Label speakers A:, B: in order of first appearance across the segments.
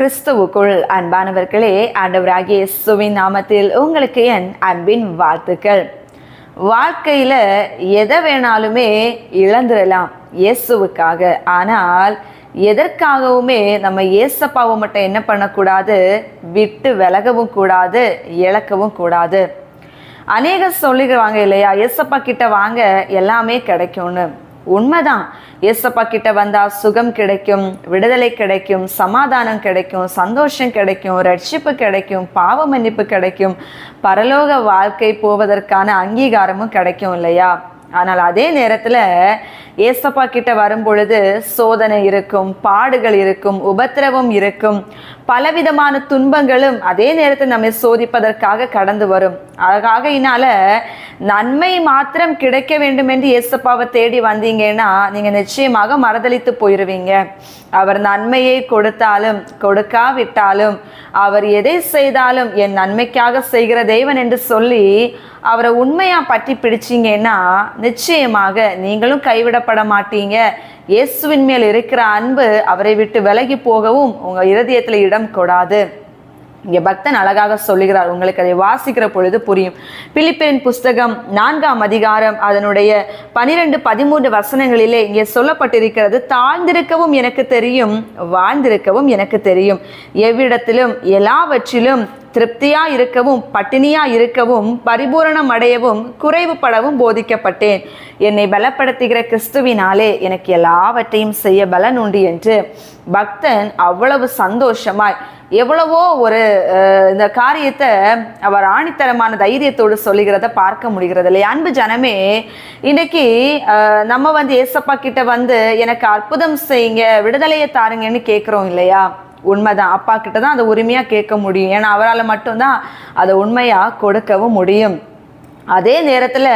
A: கிறிஸ்துவுக்குள் அன்பானவர்களே ஆண்டவராகிய இயேசுவின் நாமத்தில் உங்களுக்கு என் அன்பின் வாழ்த்துக்கள். வாழ்க்கையில் எதை வேணாலுமே இழந்துடலாம் இயேசுவுக்காக. ஆனால் எதற்காகவுமே நம்ம இயேசப்பாவை மட்டும் என்ன பண்ணக்கூடாது? விட்டு விலகவும் கூடாது இழக்கவும் கூடாது. அநேக சொல்லிடுவாங்க இல்லையா இயேசப்பா கிட்ட வாங்க எல்லாமே கிடைக்கும்னு. உண்மைதான். ஏசப்பா கிட்ட வந்தா சுகம் கிடைக்கும் விடுதலை கிடைக்கும் சமாதானம் கிடைக்கும் சந்தோஷம் கிடைக்கும் ரட்சிப்பு கிடைக்கும் பாவ மன்னிப்பு கிடைக்கும் பரலோக வாழ்க்கை போவதற்கான அங்கீகாரமும் கிடைக்கும் இல்லையா? ஆனால் அதே நேரத்துல ஏசப்பா கிட்ட வரும்பொழுது சோதனை இருக்கும் பாடுகள் இருக்கும் உபத்திரவம் இருக்கும். பலவிதமான துன்பங்களும் அதே நேரத்தில் நம்மை சோதிப்பதற்காக கடந்து வரும். ஆகையினால நன்மை மாத்திரம் கிடைக்க வேண்டும் என்று ஏசப்பாவை தேடி வந்தீங்கன்னா நீங்க நிச்சயமாக மறதளித்து போயிருவீங்க. அவர் நன்மையை கொடுத்தாலும் கொடுக்காவிட்டாலும் அவர் எதை செய்தாலும் என் நன்மைக்காக செய்கிற தேவன் என்று சொல்லி அவரை உண்மையா பற்றி பிடிச்சீங்கன்னா நிச்சயமாக நீங்களும் கைவிட கைவிடப்பட மாட்டீங்க இயேசுவின் மேல் இருக்கிற அன்பு அவரை விட்டு விலகி போகவும் உங்கள் இருதயத்தில் இடம் கொடாது. இங்கே பக்தன் அழகாக சொல்லுகிறார் உங்களுக்கு அதை வாசிக்கிற பொழுது புரியும். பிலிப்பியன் புஸ்தகம் நான்காம் அதிகாரம் அதனுடைய பனிரெண்டு பதிமூன்று வசனங்களிலே இங்கே சொல்லப்பட்டிருக்கிறது தாழ்ந்திருக்கவும் எனக்கு தெரியும் வாழ்ந்திருக்கவும் எனக்கு தெரியும். எவ்விடத்திலும் எல்லாவற்றிலும் திருப்தியா இருக்கவும் பட்டினியா இருக்கவும் பரிபூரணம் அடையவும் குறைவுபடவும் போதிக்கப்பட்டேன். என்னை பலப்படுத்துகிற கிறிஸ்துவினாலே எனக்கு எல்லாவற்றையும் செய்ய பலன் உண்டு என்று. பக்தன் அவ்வளவு சந்தோஷமாய் எவ்வளவோ ஒரு இந்த காரியத்தை அவர் ஆணித்தரமான தைரியத்தோடு சொல்லுகிறத பார்க்க முடிகிறது இல்லையா அன்பு ஜனமே இன்னைக்கு நம்ம வந்து ஏசப்பா கிட்ட வந்து எனக்கு அற்புதம் செய்யுங்க விடுதலையை தாருங்கன்னு கேட்குறோம் இல்லையா? உண்மைதான். அப்பா கிட்ட தான் அதை உரிமையாக கேட்க முடியும். ஏன்னா அவரால் மட்டும்தான் அதை உண்மையாக கொடுக்கவும் முடியும். அதே நேரத்தில்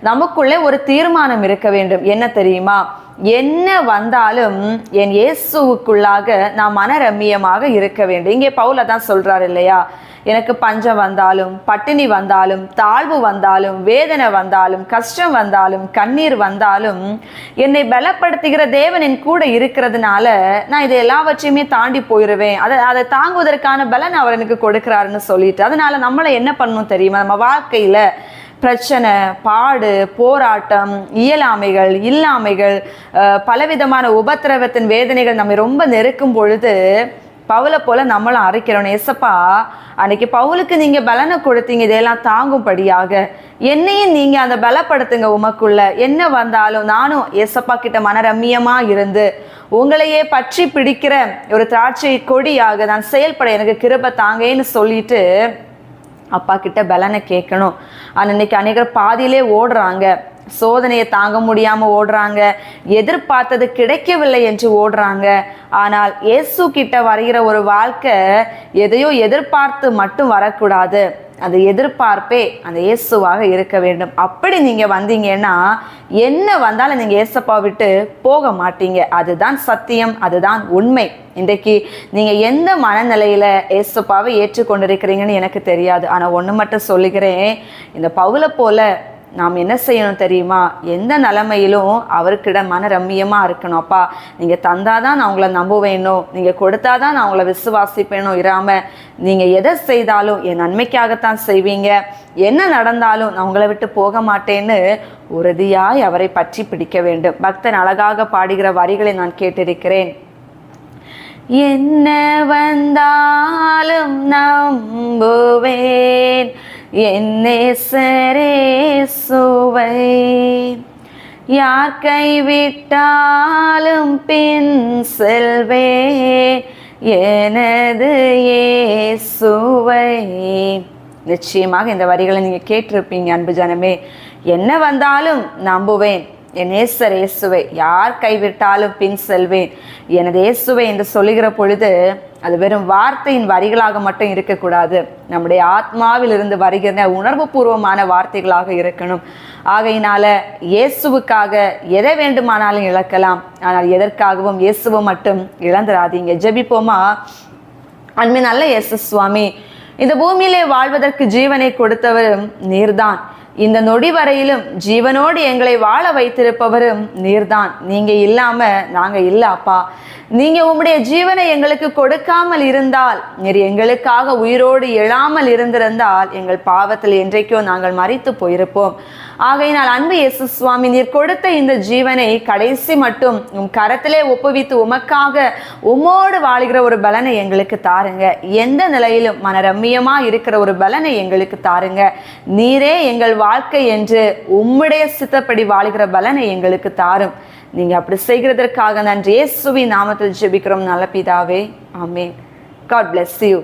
A: நமக்குள்ளே ஒரு தீர்மானம் இருக்க வேண்டும். என்ன தெரியுமா? என்ன வந்தாலும் என் இயேசுவுக்குள்ளாக நான் மனரம்மியமாக இருக்க வேண்டும். இங்கே பவுல தான் சொல்றாரு இல்லையா? எனக்கு பஞ்சம் வந்தாலும் பட்டினி வந்தாலும் தாழ்வு வந்தாலும் வேதனை வந்தாலும் கஷ்டம் வந்தாலும் கண்ணீர் வந்தாலும் என்னை பலப்படுத்துகிற தேவன் என் கூட இருக்கிறதுனால நான் இதை எல்லாவற்றையுமே தாண்டி போயிடுவேன் அதை அதை தாங்குவதற்கான பலன் அவர் எனக்கு கொடுக்கிறாருன்னு சொல்லிட்டு அதனால நம்மளை என்ன பண்ணணும் தெரியுமா? நம்ம வாழ்க்கையில பிரச்சனை பாடு போராட்டம் இயலாமைகள் இல்லாமைகள் பலவிதமான உபத்திரவத்தின் வேதனைகள் நம்மை ரொம்ப நெருக்கும் பொழுது பவுலை போல நம்மளும் அரைக்கிறோம். எசப்பா அன்னைக்கு பவுலுக்கு நீங்க பலனை கொடுத்தீங்க இதெல்லாம் தாங்கும்படியாக. என்னையும் நீங்க அந்த பலப்படுத்துங்க உமக்குள்ள. என்ன வந்தாலும் நானும் எசப்பா கிட்ட மனரம்மியமா இருந்து உங்களையே பற்றி பிடிக்கிற ஒரு திராட்சை கொடியாக நான் செயல்பட எனக்கு கிருப தாங்கன்னு சொல்லிட்டு அப்பா கிட்ட பலனை கேட்கணும். ஆனால் இன்னைக்கு அநேகர் பாதியிலே ஓடுறாங்க. சோதனையை தாங்க முடியாம ஓடுறாங்க. எதிர்பார்த்தது கிடைக்கவில்லை என்று ஓடுறாங்க. ஆனால் இயேசு கிட்ட வருகிற ஒரு வாழ்க்கை எதையோ எதிர்பார்த்து மட்டும் வரக்கூடாது. அந்த எதிர்பார்ப்பே அந்த இயேசுவாக இருக்க வேண்டும். அப்படி நீங்கள் வந்தீங்கன்னா என்ன வந்தாலும் நீங்கள் ஏசப்பா விட்டு போக மாட்டீங்க. அதுதான் சத்தியம் அதுதான் உண்மை. இன்றைக்கு நீங்கள் எந்த மனநிலையில் ஏசப்பாவை ஏற்றுக்கொண்டிருக்கிறீங்கன்னு எனக்கு தெரியாது. ஆனால் ஒன்று மட்டும் சொல்லுகிறேன். இந்த பவுலை போல நாம் என்ன செய்யணும் தெரியுமா? எந்த நிலைமையிலும் அவருக்கிட மன ரம்மியமாக இருக்கணும். அப்பா நீங்கள் தந்தாதான் நான் உங்களை நீங்கள் கொடுத்தா கொடுத்தாதான் நான் உங்களை விசுவாசிப்பேனும் இராம நீங்கள் எதை செய்தாலும் என் நன்மைக்காகத்தான் செய்வீங்க. என்ன நடந்தாலும் நான் உங்களை விட்டு போக மாட்டேன்னு உறுதியாய் அவரை பற்றி பிடிக்க வேண்டும். பக்தன் அழகாக பாடுகிற வரிகளை நான் கேட்டிருக்கிறேன். என்ன வந்தாலும் நம்புவேன். என்னே சரே சுவை. யார் கைவிட்டாலும் பின் செல்வே எனது இயேசுவை நிச்சயமாக இந்த வரிகளை நீங்கள் கேட்டிருப்பீங்க அன்பு ஜனமே. என்ன வந்தாலும் நம்புவேன். என் ஏசர் இயேசுவை யார் கைவிட்டாலும் பின் செல்வேன். எனது இயேசுவை என்று சொல்லுகிற பொழுது அது வெறும் வார்த்தையின் வரிகளாக மட்டும் இருக்கக்கூடாது. நம்முடைய ஆத்மாவிலிருந்து வருகிற உணர்வு உணர்வுபூர்வமான வார்த்தைகளாக இருக்கணும். ஆகையினால இயேசுவுக்காக எதை வேண்டுமானாலும் இழக்கலாம். ஆனால் எதற்காகவும் இயேசுவை மட்டும் இழந்துடாதீங்க ஜெபிப்போமா? அன்பு நல்ல இயேசு சுவாமி இந்த பூமியிலே வாழ்வதற்கு ஜீவனை கொடுத்தவரும் நீர்தான். இந்த நொடி வரையிலும் ஜீவனோடு எங்களை வாழ வைத்திருப்பவரும் நீர்தான். நீங்க இல்லாம நாங்க இல்ல அப்பா. நீங்க உம்முடைய ஜீவனை எங்களுக்கு கொடுக்காமல் இருந்தால் நீர் எங்களுக்காக உயிரோடு எழாமல் இருந்திருந்தால் எங்கள் பாவத்தில் என்றைக்கோ நாங்கள் மறித்து போயிருப்போம். ஆகையினால் அன்பு இயேசு சுவாமி நீர் கொடுத்த இந்த ஜீவனை கடைசி மட்டும் உம் கரத்திலே ஒப்புவித்து உமக்காக உம்மோடு வாழுகிற ஒரு பலனை எங்களுக்கு தாருங்க. எந்த நிலையிலும் மனரம்மியமா இருக்கிற ஒரு பலனை எங்களுக்கு தாருங்க. நீரே எங்கள் வாழ்க்கை என்று உம்முடைய சித்தப்படி வாழ்கிற பலனை எங்களுக்கு தாரும். நீங்க அப்படி செய்கிறதற்காக நன்றி. இயேசுவின் நாமத்தில் ஜெபிக்கிறோம். நல்ல பிதாவே. ஆமென். God bless you